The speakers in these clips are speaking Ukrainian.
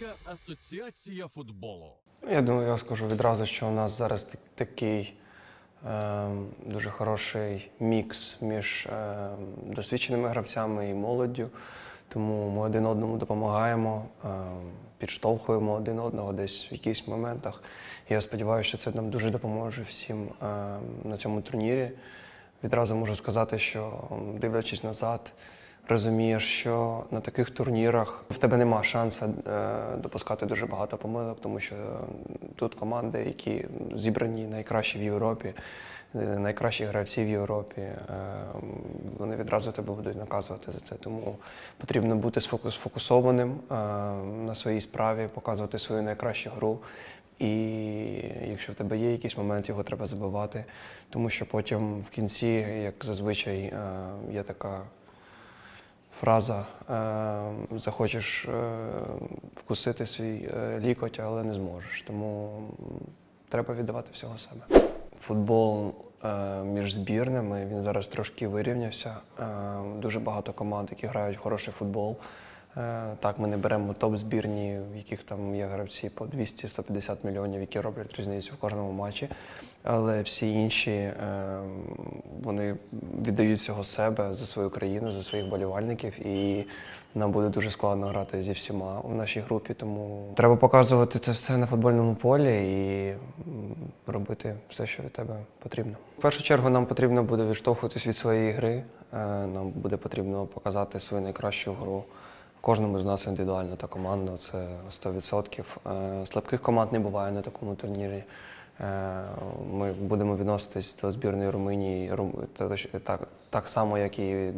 Українська асоціація футболу. Я думаю, я скажу відразу, що у нас зараз такий е, дуже хороший мікс між е, досвідченими гравцями і молоддю. Тому ми один одному допомагаємо, е, підштовхуємо один одного десь в якихось моментах. Я сподіваюся, що це нам дуже допоможе всім е, на цьому турнірі. Відразу можу сказати, що дивлячись назад, розумієш, що на таких турнірах в тебе нема шансу е, допускати дуже багато помилок, тому що тут команди, які зібрані найкращі в Європі, е, найкращі гравці в Європі, е, вони відразу тебе будуть наказувати за це. Тому потрібно бути сфокусованим е, на своїй справі, показувати свою найкращу гру. І якщо в тебе є якийсь момент, його треба забивати, тому що потім в кінці, як зазвичай, е, є така фраза е, захочеш е, вкусити свій е, лікоть, але не зможеш. Тому треба віддавати всього себе. Футбол між збірними він зараз трошки вирівнявся. Дуже багато команд, які грають в хороший футбол. Е, Так, ми не беремо топ-збірні, в яких там є гравці по 200-150 мільйонів, які роблять різницю в кожному матчі. Але всі інші е, вони віддають всього себе за свою країну, за своїх болівальників. І нам буде дуже складно грати зі всіма в нашій групі. Тому треба показувати це все на футбольному полі і робити все, що від тебе потрібно. В першу чергу нам потрібно буде відштовхуватись від своєї гри. Е, Нам буде потрібно показати свою найкращу гру. Кожному з нас індивідуально та командно, це 100%. Е, Слабких команд не буває на такому турнірі. Е, Ми будемо відноситись до збірної Румунії Рум- та- та- так, так само, як і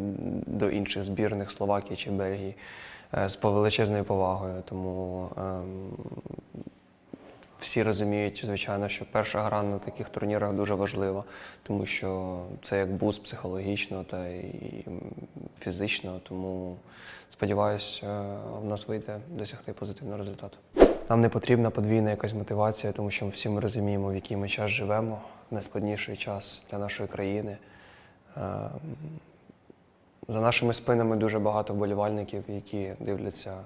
до інших збірних Словакії чи Бельгії, е, з величезною повагою. Тому ем, всі розуміють, звичайно, що перша гра на таких турнірах дуже важлива, тому що це як буст психологічно та і фізично. Тому сподіваюся, в нас вийде досягти позитивного результату. Нам не потрібна подвійна якась мотивація, тому що всі ми розуміємо, в який ми час живемо, найскладніший час для нашої країни. Ем, за нашими спинами дуже багато вболівальників, які дивляться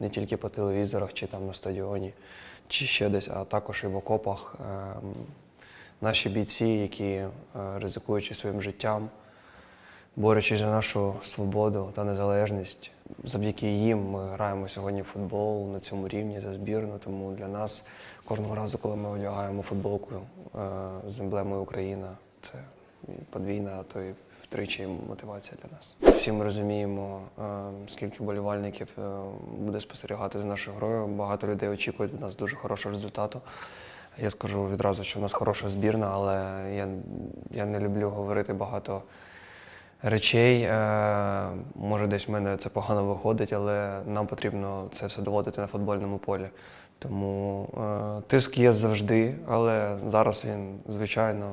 не тільки по телевізорах чи там на стадіоні, чи ще десь, а також і в окопах. Ем, Наші бійці, які, е, ризикуючи своїм життям, борючись за нашу свободу та незалежність, завдяки їм ми граємо сьогодні в футбол на цьому рівні за збірну. Тому для нас кожного разу, коли ми одягаємо футболку е, з емблемою Україна, це подвійна, а то й втричі мотивація для нас. Всі ми розуміємо, е, скільки вболівальників е, буде спостерігати за нашою грою. Багато людей очікують від нас дуже хорошого результату. Я скажу відразу, що в нас хороша збірна, але я, я не люблю говорити багато речей. Е, може, десь в мене це погано виходить, але нам потрібно це все доводити на футбольному полі. Тому е, тиск є завжди, але зараз він, звичайно,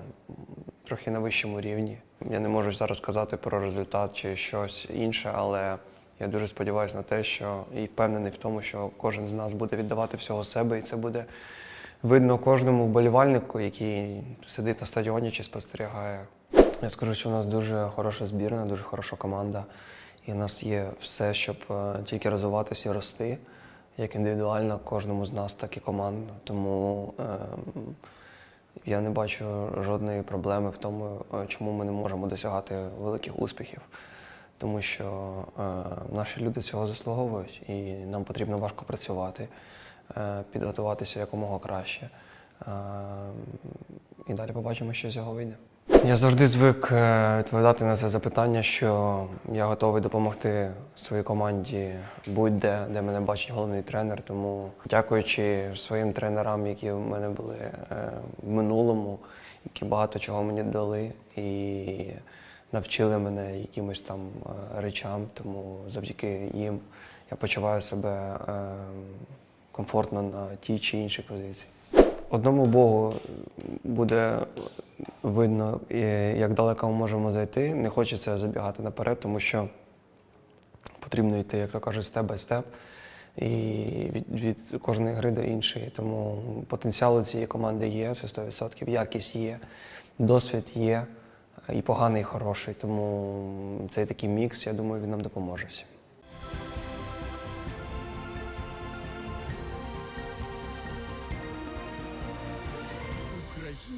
трохи на вищому рівні. Я не можу зараз сказати про результат чи щось інше, але я дуже сподіваюся на те, що і впевнений в тому, що кожен з нас буде віддавати всього себе, і це буде видно кожному вболівальнику, який сидить на стадіоні чи спостерігає. Я скажу, що у нас дуже хороша збірна, дуже хороша команда. І у нас є все, щоб е, тільки розвиватися і рости, як індивідуально кожному з нас, так і командно. Тому ем, я не бачу жодної проблеми в тому, е, чому ми не можемо досягати великих успіхів. Тому що е, наші люди цього заслуговують, і нам потрібно важко працювати, е, підготуватися якомога краще. Е, і далі побачимо, що з цього вийде. Я завжди звик е, відповідати на це запитання, що я готовий допомогти своїй команді будь-де, де мене бачить головний тренер. Тому дякуючи своїм тренерам, які в мене були е, в минулому, які багато чого мені дали і навчили мене якимось там е, речам. Тому завдяки їм я почуваю себе комфортно на тій чи іншій позиції. Одному Богу буде видно, як далеко ми можемо зайти. Не хочеться забігати наперед, тому що потрібно йти, як то кажуть, степ бай степ. І від, від кожної гри до іншої. Тому потенціал у цієї команди є, це 100%, якість є, досвід є, і поганий, і хороший. Тому цей такий мікс, я думаю, він нам допоможе всім.